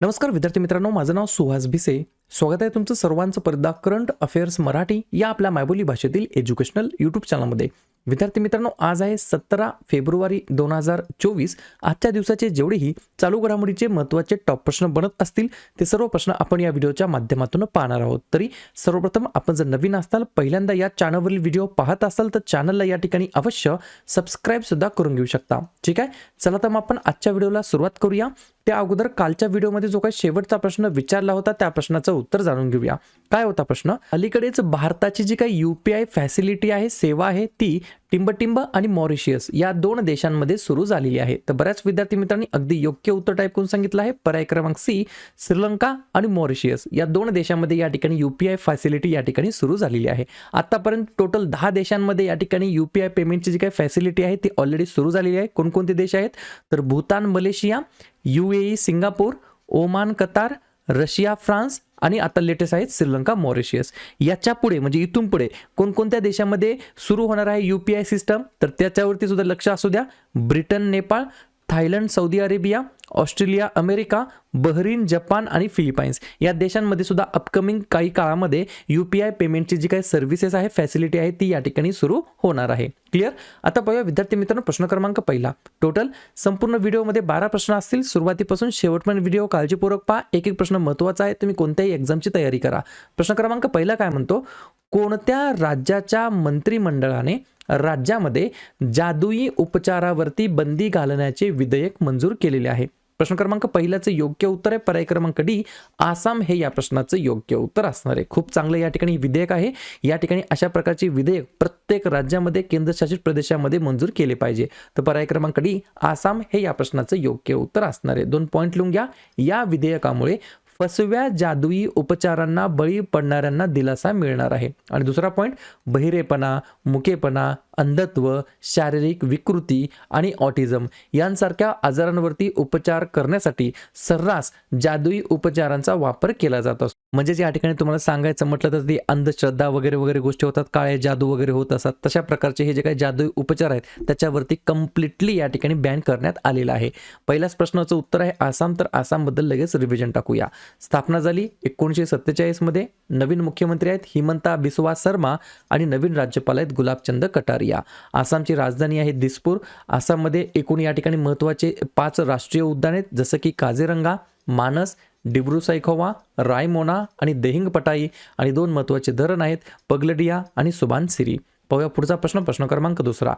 नमस्कार विद्यार्थी मित्रांनो माझं नाव सुहास भिसे. स्वागत आहे तुमचं सर्वांचं परदा करंट अफेअर्स मराठी या आपल्या मायबोली भाषेतील एज्युकेशनल यूट्यूब चॅनलमध्ये विद्यार्थी मित्रांनो आज आहे सतरा फेब्रुवारी दोन हजार चोवीस. आजच्या दिवसाचे जेवढेही चालू घडामोडीचे महत्त्वाचे टॉप प्रश्न बनत असतील ते सर्व प्रश्न आपण या व्हिडिओच्या माध्यमातून पाहणार आहोत. तरी सर्वप्रथम आपण जर नवीन असाल पहिल्यांदा या चॅनलवरील व्हिडिओ पाहत असाल तर चॅनलला या ठिकाणी अवश्य सबस्क्राईब सुद्धा करून घेऊ शकता. ठीक आहे? चला तर मग आपण आजच्या व्हिडिओला सुरुवात करूया. त्या अगोदर कालच्या व्हिडिओमध्ये जो काही शेवटचा प्रश्न विचारला होता त्या प्रश्नाचं उत्तर जाणून घेऊया. काय होता प्रश्न? अलीकडेच भारताची जी काही युपीआय फॅसिलिटी आहे सेवा आहे ती टिंबटिंब आणि मॉरिशियस या दोन देशांमध्ये सुरू झालेली आहे. तर बऱ्याच विद्यार्थी मित्रांनी अगदी योग्य उत्तर टाईप करून सांगितलं आहे. पर्याय क्रमांक सी श्रीलंका आणि मॉरिशियस या दोन देशांमध्ये या ठिकाणी युपीआय फॅसिलिटी या ठिकाणी सुरू झालेली आहे. आतापर्यंत टोटल दहा देशांमध्ये या ठिकाणी युपीआय पेमेंटची जी काही फॅसिलिटी आहे ती ऑलरेडी सुरू झालेली आहे. कोणकोणते देश आहेत? तर Bhutan Malaysia UAE Singapore Oman Qatar Russia France आणि आता लेटेस्ट आहेत श्रीलंका मॉरिशियस. याच्यापुढे म्हणजे इथून पुढे कोणकोणत्या देशामध्ये सुरू होणार आहे यू पी आय सिस्टम? तर त्याच्यावरती सुद्धा लक्ष असू द्या. Britain Nepal Thailand Saudi Arabia Australia America Bahrain Japan आणि फिलिपाईन्स. या देशांमध्ये सुद्धा अपकमिंग काही काळामध्ये यू पी आय पेमेंटची जी काही सर्व्हिसेस आहे फॅसिलिटी आहे ती या ठिकाणी सुरू होणार आहे. क्लिअर आता पाहूया विद्यार्थी मित्रांनो प्रश्न क्रमांक पहिला. टोटल संपूर्ण व्हिडिओमध्ये बारा प्रश्न असतील. सुरुवातीपासून शेवटपर्यंत व्हिडिओ काळजीपूर्वक पहा. एक एक प्रश्न महत्त्वाचा आहे. तुम्ही कोणत्याही एक्झामची तयारी करा. प्रश्न क्रमांक पहिला काय म्हणतो? कोणत्या राज्याच्या मंत्रिमंडळाने राज्यामध्ये जादुई उपचारावरती बंदी घालण्याचे विधेयक मंजूर केलेले आहे? प्रश्न क्रमांक पहिल्याचं योग्य उत्तर आहे. पर्याय क्रमांक डी आसाम हे या प्रश्नाचं योग्य उत्तर असणार आहे. खूप चांगलं या ठिकाणी विधेयक आहे. या ठिकाणी अशा प्रकारचे विधेयक प्रत्येक राज्यामध्ये केंद्रशासित प्रदेशामध्ये मंजूर केले पाहिजे. तर पर्याय क्रमांक डी आसाम हे या प्रश्नाचं योग्य उत्तर असणार आहे. दोन पॉईंट लिहून घ्या. या विधेयकामुळे फसव्या जादुई उपचारांना बळी पडणाऱ्यांना दिलासा मिळणार आहे. आणि दुसरा पॉईंट बहिरेपणा मुकेपणा अंधत्व शारीरिक विकृती आणि ऑटिझम यांसारख्या आजारांवरती उपचार करण्यासाठी सर्रास जादुई उपचारांचा वापर केला जात असतो. म्हणजेच या ठिकाणी तुम्हाला सांगायचं म्हटलं तर ती अंधश्रद्धा वगैरे वगैरे गोष्टी होतात काळे जादू वगैरे होत असतात. तशा प्रकारचे हे जे काही जादू उपचार आहेत त्याच्यावरती कम्प्लिटली या ठिकाणी बॅन करण्यात आलेला आहे. पहिल्याच प्रश्नाचं उत्तर आहे आसाम. तर आसामबद्दल लगेच रिव्हिजन टाकूया. स्थापना झाली एकोणीसशे सत्तेचाळीसमध्ये नवीन मुख्यमंत्री आहेत हिमंता बिस्वा शर्मा आणि नवीन राज्यपाल आहेत गुलाबचंद कटारिया. आसामची राजधानी आहे दिसपूर. आसाममध्ये एकूण या ठिकाणी महत्त्वाचे पाच राष्ट्रीय उद्यान आहेत जसं की काझीरंगा मानस डिब्रू सायखोवा रायमोना आणि देहिंग पटाई आणि दोन महत्त्वाचे धरण आहेत पगलडिया आणि सुबानसिरी. पाहूया पुढचा प्रश्न प्रश्न क्रमांक दुसरा.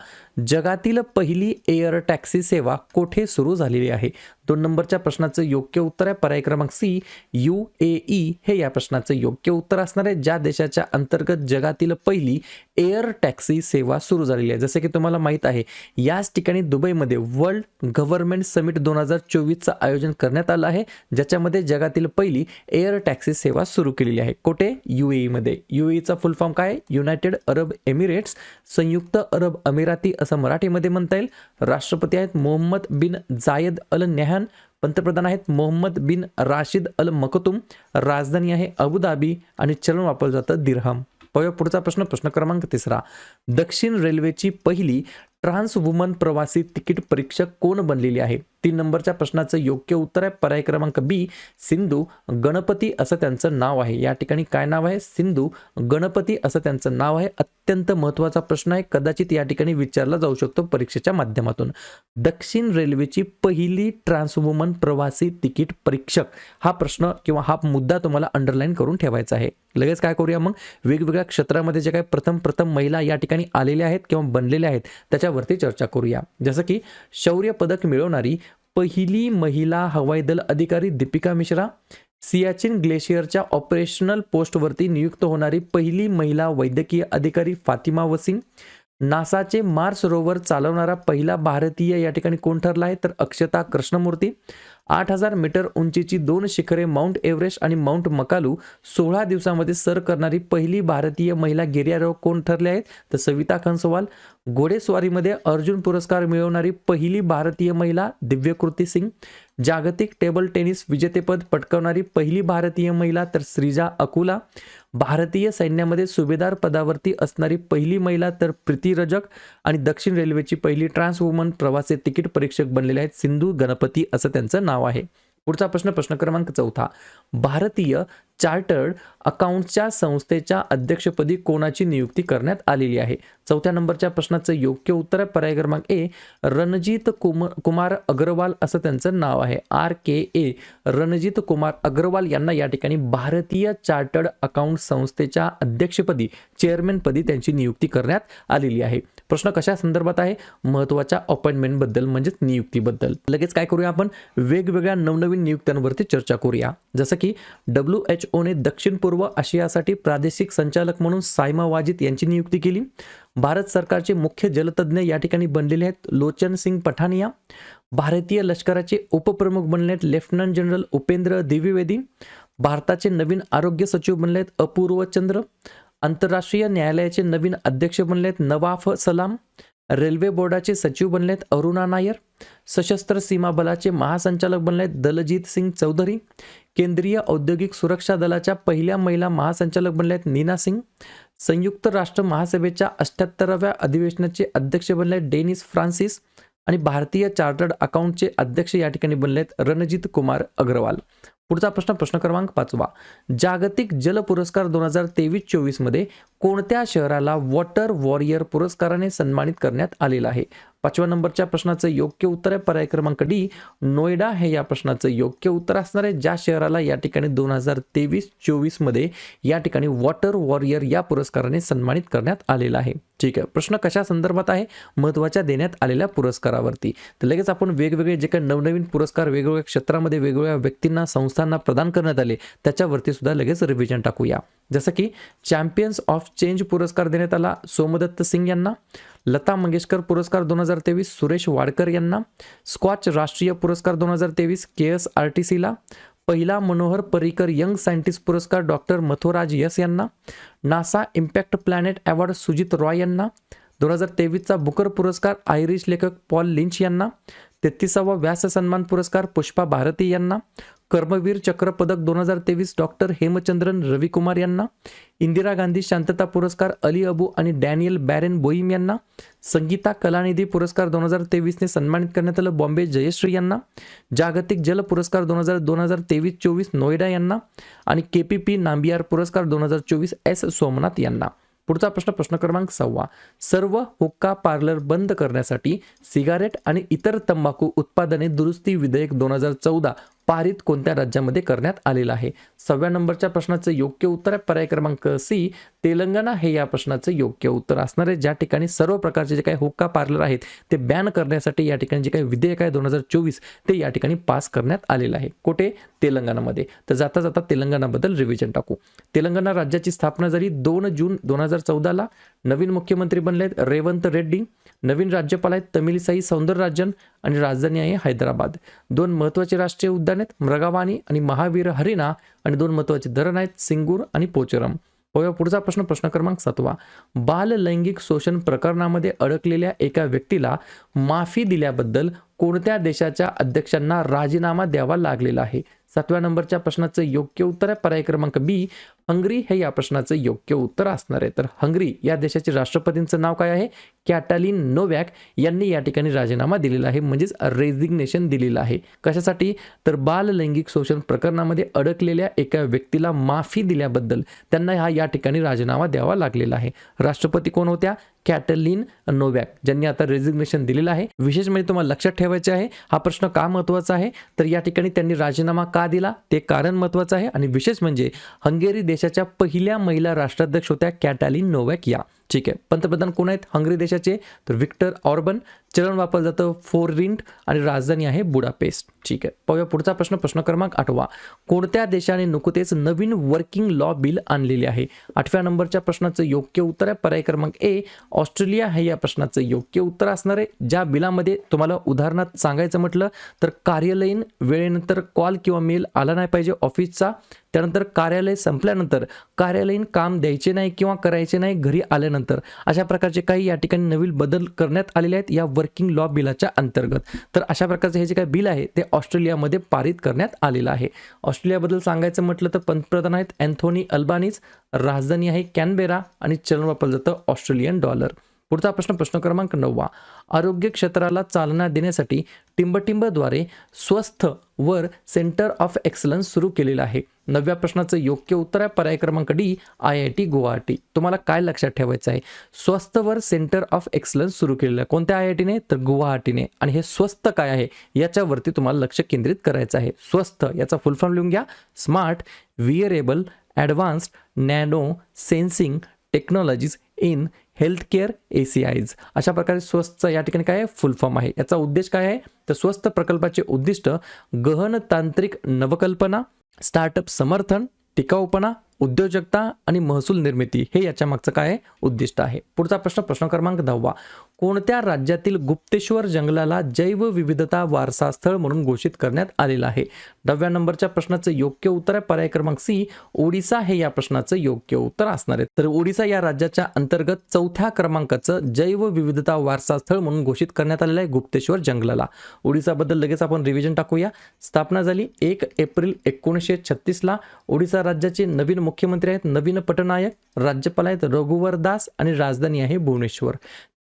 जगातील पहिली एअर टॅक्सी सेवा कोठे सुरू झालेली आहे? दोन नंबरच्या प्रश्नाचं योग्य उत्तर आहे. पर्याय क्रमांक सी यू ए ई हे या प्रश्नाचं योग्य उत्तर असणार आहे. ज्या देशाच्या अंतर्गत जगातील पहिली एअर टॅक्सी सेवा सुरू झालेली आहे. जसे की तुम्हाला माहीत आहे याच ठिकाणी दुबईमध्ये वर्ल्ड गव्हर्नमेंट समिट दोन हजार चोवीसचं आयोजन करण्यात आलं आहे. ज्याच्यामध्ये जगातील पहिली एअर टॅक्सी सेवा सुरू केलेली आहे. कोठे? यू ईमध्ये यू ईचा फुल फॉर्म काय? युनायटेड अरब एमिरेट्स संयुक्त अरब अमिराती असं मराठीमध्ये म्हणता येईल. राष्ट्रपती आहेत मोहम्मद बिन जायद अल न्याहान पंतप्रधान आहेत मोहम्मद बिन राशिद अल मकतुम राजधानी आहे अबुधाबी आणि चलन वापरलं जातं दिरहम. पाहूया पुढचा प्रश्न प्रश्न क्रमांक तिसरा. दक्षिण रेल्वेची पहिली ट्रान्स वुमन प्रवासी तिकीट परीक्षक कोण बनलेली आहे? तीन नंबरच्या प्रश्नाचं योग्य उत्तर आहे पर्याय क्रमांक बी सिंधू गणपती असं त्यांचं नाव आहे. या ठिकाणी काय नाव आहे? सिंधू गणपती असं त्यांचं नाव आहे. अत्यंत महत्त्वाचा प्रश्न आहे. कदाचित या ठिकाणी विचारला जाऊ शकतो परीक्षेच्या माध्यमातून. दक्षिण रेल्वेची पहिली ट्रान्सवुमन प्रवासी तिकीट परीक्षक हा प्रश्न किंवा हा मुद्दा तुम्हाला अंडरलाईन करून ठेवायचा आहे. लगेच काय करूया मग? वेगवेगळ्या क्षेत्रामध्ये जे काही प्रथम प्रथम महिला या ठिकाणी आलेल्या आहेत किंवा बनलेल्या आहेत त्याच्या याच्यावरती चर्चा करूया. जसं की शौर्य पदक मिळवणारी पहिली महिला हवाई दल अधिकारी दीपिका मिश्रा सियाचिन ग्लेशियरच्या ऑपरेशनल पोस्टवरती नियुक्त होणारी पहिली महिला वैद्यकीय अधिकारी फातिमा वसीम नासाचे मार्स रोवर चालवणारा पहिला भारतीय या ठिकाणी कोण ठरला आहे? तर अक्षता कृष्णमूर्ती आठ हजार मीटर उंचीची दोन शिखरे माउंट एव्हरेस्ट आणि माउंट मकालू सोळा दिवसामध्ये सर करणारी पहिली भारतीय महिला गिर्यारोहक कोण ठरले आहेत? तर सविता खनसोवाल. घोडेस्वारीमध्ये अर्जुन पुरस्कार मिळवणारी पहिली भारतीय महिला दिव्यकृती सिंग. जागतिक टेबल टेनिस विजेतेपद पटकावणारी पहिली भारतीय महिला तर श्रीजा अकुला. भारतीय सैन्यामध्ये सुभेदार पदावरती असणारी पहिली महिला तर प्रीती रजक आणि दक्षिण रेल्वेची पहिली ट्रान्स वुमन प्रवासी तिकीट परीक्षक बनलेले आहेत सिंधू गणपती असं त्यांचं नाव आहे. पुढचा प्रश्न प्रश्न क्रमांक चौथा. भारतीय चार्टर्ड अकाउंटच्या संस्थेच्या अध्यक्षपदी कोणाची नियुक्ती करण्यात आलेली आहे? चौथ्या नंबरच्या प्रश्नाचं योग्य उत्तर आहे पर्याय क्रमांक ए रणजित कुम कुमार अग्रवाल असं त्यांचं नाव आहे. R K A Ranjit Kumar Agarwal यांना या ठिकाणी भारतीय चार्टर्ड अकाउंट संस्थेच्या अध्यक्षपदी चेअरमॅनपदी त्यांची नियुक्ती करण्यात आलेली आहे. प्रश्न कशा संदर्भात आहे? महत्त्वाच्या अपॉइंटमेंटबद्दल म्हणजेच नियुक्तीबद्दल. लगेच काय करूया आपण? वेगवेगळ्या नवनवीन नियुक्त्यांवरती चर्चा करूया. जसं की डब्ल्यू एच ओने दक्षिण पूर्व आशियासाठी प्रादेशिक संचालक म्हणून सायमा वाजित यांची नियुक्ती केली. भारत सरकारचे मुख्य जलतज्ञ या ठिकाणी बनलेले आहेत लोचन सिंग पठानिया. भारतीय लष्कराचे उपप्रमुख बनले आहेत लेफ्टनंट जनरल उपेंद्र द्विवेदी. भारताचे नवीन आरोग्य सचिव बनले आहेत अपूर्व चंद्र. आंतरराष्ट्रीय न्यायालयाचे नवीन अध्यक्ष बनलेत नवाफ सलाम रेल्वे बोर्डाचे सचिव बनले आहेत अरुणा नायर सशस्त्र सीमा बलाचे महासंचालक बनलेत दलजीत सिंग चौधरी केंद्रीय औद्योगिक सुरक्षा दलाच्या पहिल्या महिला महासंचालक बनल्या आहेत नीना सिंग संयुक्त राष्ट्र महासभेच्या अठ्ठ्याहत्तराव्या अधिवेशनाचे अध्यक्ष बनलेत डेनिस फ्रान्सिस आणि भारतीय चार्टर्ड अकाउंटचे अध्यक्ष या ठिकाणी बनले आहेत रणजित कुमार अग्रवाल. पुढचा प्रश्न प्रश्न क्रमांक पाचवा. जागतिक जल पुरस्कार दोन हजार तेवीस चोवीसमध्ये कोणत्या शहराला वॉटर वॉरियर पुरस्काराने सन्मानित करण्यात आलेला आहे? पाचव्या नंबरच्या प्रश्नाचं योग्य उत्तर आहे. पर्याय क्रमांक डी नोएडा हे या प्रश्नाचं योग्य उत्तर असणार आहे. ज्या शहराला या ठिकाणी दोन हजार तेवीस चोवीसमध्ये या ठिकाणी वॉटर वॉरियर या पुरस्काराने सन्मानित करण्यात आलेला आहे. ठीक आहे. प्रश्न कशा संदर्भात आहे? महत्त्वाच्या देण्यात आलेल्या पुरस्कारावरती. तर लगेच आपण वेगवेगळे जे काही नवनवीन पुरस्कार वेगवेगळ्या क्षेत्रामध्ये वेगवेगळ्या व्यक्तींना संस्थांना प्रदान करण्यात आले त्याच्यावरती सुद्धा लगेच रिव्हिजन टाकूया. जसं की चॅम्पियन्स ऑफ चेंज पुरस्कार देण्यात आला सोमदत्त सिंग यांना. लता मंगेशकर पुरस्कार दोन हजार तेवीस सुरेश वाडकर यांना स्कॉच राष्ट्रीय पुरस्कार दोन हजार तेवीस के एस आर टी सीला पहिला मनोहर पर्रिकर यंग सायंटिस्ट पुरस्कार डॉक्टर मथुराज यस यांना NASA impact planet award Sujit Roy यांना दोन हजार तेवीसचा बुकर पुरस्कार आयरिश लेखक पॉल लिंच यांना तेहतीसावा व्यास सन्मान पुरस्कार पुष्पा भारती यांना कर्मवीर चक्र पदक दोन हजार तेवीस डॉक्टर हेमचंद्रन रविकुमार यांना इंदिरा गांधी शांतता पुरस्कार अली अबू आणि डॅनियल बॅरेन बोईम यांना संगीता कलानिधी पुरस्कार दोन हजार तेवीसने सन्मानित करण्यात आलं. बॉम्बे जयश्री यांना जागतिक जल पुरस्कार दोन हजार दोन हजार तेवीस चोवीस नोएडा यांना आणि के पी पी नांबियार पुरस्कार दोन हजार चोवीस एस सोमनाथ यांना. पुढचा प्रश्न प्रश्न क्रमांक सहावा. सर्व हुक्का पार्लर बंद करण्यासाठी सिगारेट आणि इतर तंबाखू उत्पादने दुरुस्ती विधेयक दोन हजार चौदा पारित कोणत्या राज्यामध्ये करण्यात आलेलं आहे? सहाव्या नंबरच्या प्रश्नाचं योग्य उत्तर आहे पर्याय क्रमांक सी. तेलंगणा हे या प्रश्नाचं योग्य उत्तर असणार आहे. ज्या ठिकाणी सर्व प्रकारचे जे काही हुक्का पार्लर आहेत ते बॅन करण्यासाठी या ठिकाणी जे काही विधेयक आहे दोन हजार चोवीस ते या ठिकाणी पास करण्यात आलेलं आहे. कुठे? तेलंगणामध्ये. तर जाता जाता तेलंगणाबद्दल रिव्हिजन टाकू. तेलंगणा राज्याची स्थापना झाली दोन जून दोन हजार चौदाला. नवीन मुख्यमंत्री बनले आहेत रेवंत रेड्डी. नवीन राज्यपाल आहेत तमिलिसाई सौंदरराजन आणि राजधानी आहे हैदराबाद. दोन महत्त्वाचे राष्ट्रीय उद्यान आहेत मृगावाणी आणि महावीर हरिणा आणि दोन महत्त्वाचे धरण आहेत सिंगूर आणि पोचरम. पाहूया पुढचा प्रश्न प्रश्न क्रमांक सातवा. बाल लैंगिक शोषण प्रकरणामध्ये अडकलेल्या एका व्यक्तीला माफी दिल्याबद्दल कोणत्या देशाच्या अध्यक्षांना राजीनामा द्यावा लागलेला आहे? सातव्या नंबरच्या प्रश्नाचं योग्य उत्तर आहे. पर्याय क्रमांक बी हंगरी हे या प्रश्नाचं योग्य उत्तर असणार आहे. तर हंगरी या देशाचे राष्ट्रपतींचं नाव काय आहे? कॅटालिन नोवॅक यांनी या ठिकाणी राजीनामा दिलेला आहे म्हणजेच रेझिग्नेशन दिलेलं आहे. कशासाठी? तर बाल लैंगिक शोषण प्रकरणामध्ये अडकलेल्या एका व्यक्तीला माफी दिल्याबद्दल त्यांना हा या ठिकाणी राजीनामा द्यावा लागलेला आहे. राष्ट्रपती कोण होत्या? कॅटलिन नोवॅक ज्यांनी आता रेझिग्नेशन दिलेलं आहे. विशेष म्हणजे तुम्हाला लक्षात ठेवायचे आहे हा प्रश्न का महत्त्वाचा आहे? तर या ठिकाणी त्यांनी राजीनामा का दिला? ते कारण महत्त्वाचं आहे. आणि विशेष म्हणजे हंगेरी देश देशाच्या पहिल्या महिला राष्ट्राध्यक्ष होत्या कॅटालिन नोवॅक या. ठीक आहे. पंतप्रधान कोण आहेत? हंगरी देशाचे. तर विक्टर ऑर्बन चलन वापरलं जातं फोररिंट आणि राजधानी आहे बुडापेस्ट. ठीक आहे. पाहूया पुढचा प्रश्न प्रश्न क्रमांक आठवा. कोणत्या देशाने नुकतेच नवीन वर्किंग लॉ बिल आणलेले आहे? आठव्या नंबरच्या प्रश्नाचं योग्य उत्तर आहे. पर्याय क्रमांक ए ऑस्ट्रेलिया हे या प्रश्नाचं योग्य उत्तर असणार आहे. ज्या बिलामध्ये तुम्हाला उदाहरणार्थ सांगायचं म्हटलं तर कार्यालयीन वेळेनंतर कॉल किंवा मेल आला नाही पाहिजे ऑफिसचा. त्यानंतर कार्यालय संपल्यानंतर कार्यालयीन काम द्यायचे नाही किंवा करायचे नाही घरी आल्यानंतर अशा प्रकारचे काही या ठिकाणी नवीन बदल करण्यात आलेले आहेत या वर्किंग लॉ बिलाच्या अंतर्गत. तर अशा प्रकारचे हे जे काही बिल आहे ते ऑस्ट्रेलियामध्ये पारित करण्यात आलेलं आहे. ऑस्ट्रेलियाबद्दल सांगायचं म्हटलं तर पंतप्रधान आहेत अँथोनी अल्बानीज राजधानी आहे कॅनबेरा आणि चलन वापरलं जातं ऑस्ट्रेलियन डॉलर पुढचा प्रश्न प्रश्न क्रमांक नववा. आरोग्य क्षेत्राला चालना देण्यासाठी टिंबटिंबद्वारे स्वस्थ वर सेंटर ऑफ एक्सलन्स सुरू केलेलं आहे. नवव्या प्रश्नाचं योग्य उत्तर आहे. पर्याय क्रमांक D I I T Guwahati. तुम्हाला काय लक्षात ठेवायचं आहे? स्वस्तवर सेंटर ऑफ एक्सलन्स सुरू केलेलं आहे. कोणत्या आय आय टीने? तर गुवाहाटीने. आणि हे स्वस्त काय आहे? याच्यावरती तुम्हाला लक्ष केंद्रित करायचं आहे. स्वस्त. याचा फुल फॉर्म लिहून घ्या. Smart wearable advanced nano sensing technologies in health care A C आयज अशा प्रकारे स्वस्त या ठिकाणी काय आहे? फुल फॉर्म आहे. याचा उद्देश काय आहे? तर स्वस्त प्रकल्पाचे उद्दिष्ट गहन तांत्रिक नवकल्पना स्टार्टअप समर्थन टिकाऊपणा उद्योजकता आणि महसूल निर्मिती हे याच्या मागचं काय उद्दिष्ट आहे? पुढचा प्रश्न प्रश्न क्रमांक दहावा. कोणत्या राज्यातील गुप्तेश्वर जंगलाला जैवविविधता वारसा स्थळ म्हणून घोषित करण्यात आलेलं आहे? दहाव्या नंबरच्या प्रश्नाचं योग्य उत्तर आहे. पर्याय क्रमांक सी ओडिसा हे या प्रश्नाचं योग्य उत्तर असणार आहे. तर ओडिसा या राज्याच्या अंतर्गत चौथ्या क्रमांकाचं जैवविविधता वारसा स्थळ म्हणून घोषित करण्यात आलेलं आहे गुप्तेश्वर जंगलाला. ओडिसाबद्दल लगेच आपण रिव्हिजन टाकूया. स्थापना झाली एक एप्रिल एकोणीसशे छत्तीसला. ओडिसा राज्याचे नवीन मुख्यमंत्री आहेत नवीन पटनायक राज्यपाल आहेत रघुवर दास आणि राजधानी आहे भुवनेश्वर.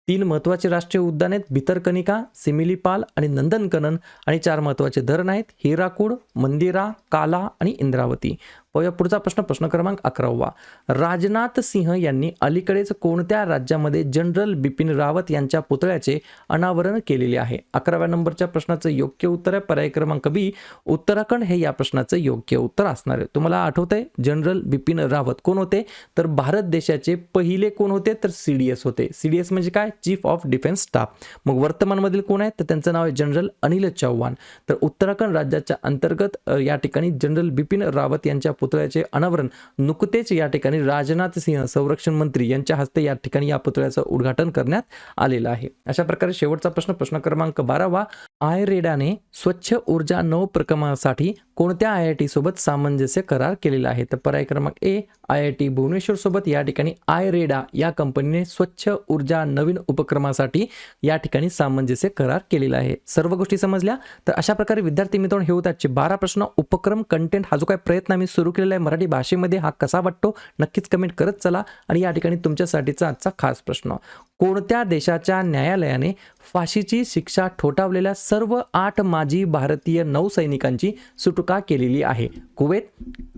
तीन महत्त्वाचे राष्ट्रीय उद्यान आहेत भितरकनिका सिमिलीपाल आणि नंदनकनन आणि चार महत्त्वाचे धरण आहेत हिराकूड मंदिरा काला आणि इंद्रावती. पाहूया. पुढचा प्रश्न प्रश्न क्रमांक अकरावा. राजनाथ सिंह यांनी अलीकडेच कोणत्या राज्यामध्ये जनरल बिपिन रावत यांच्या पुतळ्याचे अनावरण केलेले आहे? अकराव्या नंबरच्या प्रश्नाचं योग्य उत्तर आहे. पर्याय क्रमांक बी उत्तराखंड हे या प्रश्नाचं योग्य उत्तर असणार आहे. तुम्हाला आठवतंय जनरल बिपिन रावत कोण होते? तर भारत देशाचे पहिले कोण होते? तर सी डी एस होते. सी डी एस म्हणजे काय? Chief of defence staff. मग वर्तमानमधील कोण आहेत तर त्यांचं नाव आहे जनरल अनिल चौहान तर उत्तराखंड राज्याच्या अंतर्गत या ठिकाणी जनरल बिपिन रावत यांच्या पुतळ्याचे अनावरण. नुकतेच या ठिकाणी राजनाथ सिंह संरक्षण मंत्री यांच्या हस्ते या ठिकाणी या पुतळ्याचं उद्घाटन करण्यात आलेलं आहे. अशा प्रकारे शेवटचा प्रश्न प्रश्न क्रमांक बारावा. आयरेडाने स्वच्छ ऊर्जा नवप्रक्रमासाठी कोणत्या आय आय टी सोबत सामंजस्य करार केलेला आहे? तर पर्याय क्रमांक A I I T Bhubaneswar सोबत या ठिकाणी आयरेडा या कंपनीने स्वच्छ ऊर्जा नवीन उपक्रमासाठी या ठिकाणी सामंजस्य करार केलेला आहे. सर्व गोष्टी समजल्या? तर अशा प्रकारे विद्यार्थी मित्रांनो हे होते आजचे बारा प्रश्न. उपक्रम कंटेंट हा जो काय प्रयत्न आम्ही सुरू केलेला आहे. मराठी भाषेमध्ये हा कसा वाटतो? नक्कीच कमेंट करत चला. आणि या ठिकाणी तुमच्यासाठीचा आजचा खास प्रश्न. कोणत्या देशाच्या न्यायालयाने फाशीची शिक्षा ठोठावलेल्या सर्व आठ माजी भारतीय नौसैनिकांची सुटका केलेली आहे? कुवेत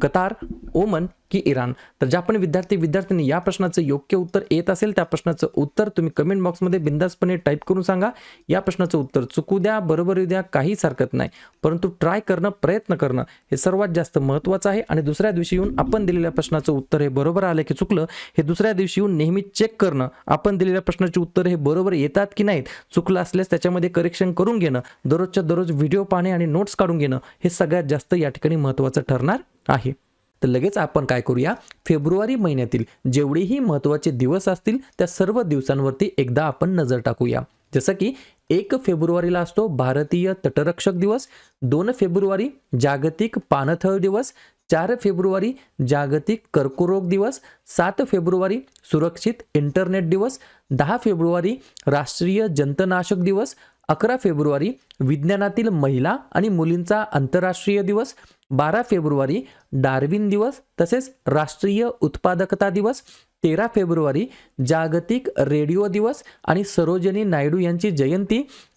कतार ओमन की इराण? तर ज्या पण विद्यार्थी विद्यार्थ्यांनी या प्रश्नाचं योग्य उत्तर येत असेल त्या प्रश्नाचं उत्तर तुम्ही कमेंट बॉक्समध्ये बिंदासपणे टाईप करून सांगा. या प्रश्नाचं उत्तर चुकू द्या बरोबर येऊ द्या काहीच हरकत नाही. परंतु ट्राय करणं प्रयत्न करणं हे सर्वात जास्त महत्त्वाचं आहे. आणि दुसऱ्या दिवशी येऊन आपण दिलेल्या प्रश्नाचं उत्तर हे बरोबर आलं की चुकलं हे दुसऱ्या दिवशी येऊन नेहमी चेक करणं आपण दिलेल्या प्रश्नाची उत्तर हे बरोबर येतात की नाहीत चुकलं असल्यास त्याच्यामध्ये करेक्शन करून घेणं दररोजच्या दररोज व्हिडिओ पाहणे आणि नोट्स काढून घेणं हे सगळ्यात जास्त या ठिकाणी महत्त्वाचं ठरणार आहे. तर लगेच आपण काय करूया? फेब्रुवारी महिन्यातील जेवढेही महत्त्वाचे दिवस असतील त्या सर्व दिवसांवरती एकदा आपण नजर टाकूया. जसं की एक फेब्रुवारीला असतो भारतीय तटरक्षक दिवस दोन फेब्रुवारी जागतिक पाणथळ दिवस चार फेब्रुवारी जागतिक कर्करोग दिवस सात फेब्रुवारी सुरक्षित इंटरनेट दिवस दहा फेब्रुवारी राष्ट्रीय जंतनाशक दिवस अकरा फेब्रुवारी विज्ञानातील महिला आणि मुलींचा आंतरराष्ट्रीय दिवस बारा फेब्रुवारी डार्विन दिवस तसेच राष्ट्रीय उत्पादकता दिवस तेरा फेब्रुवारी जागतिक रेडिओ दिवस आणि सरोजिनी नायडू यांची जयंती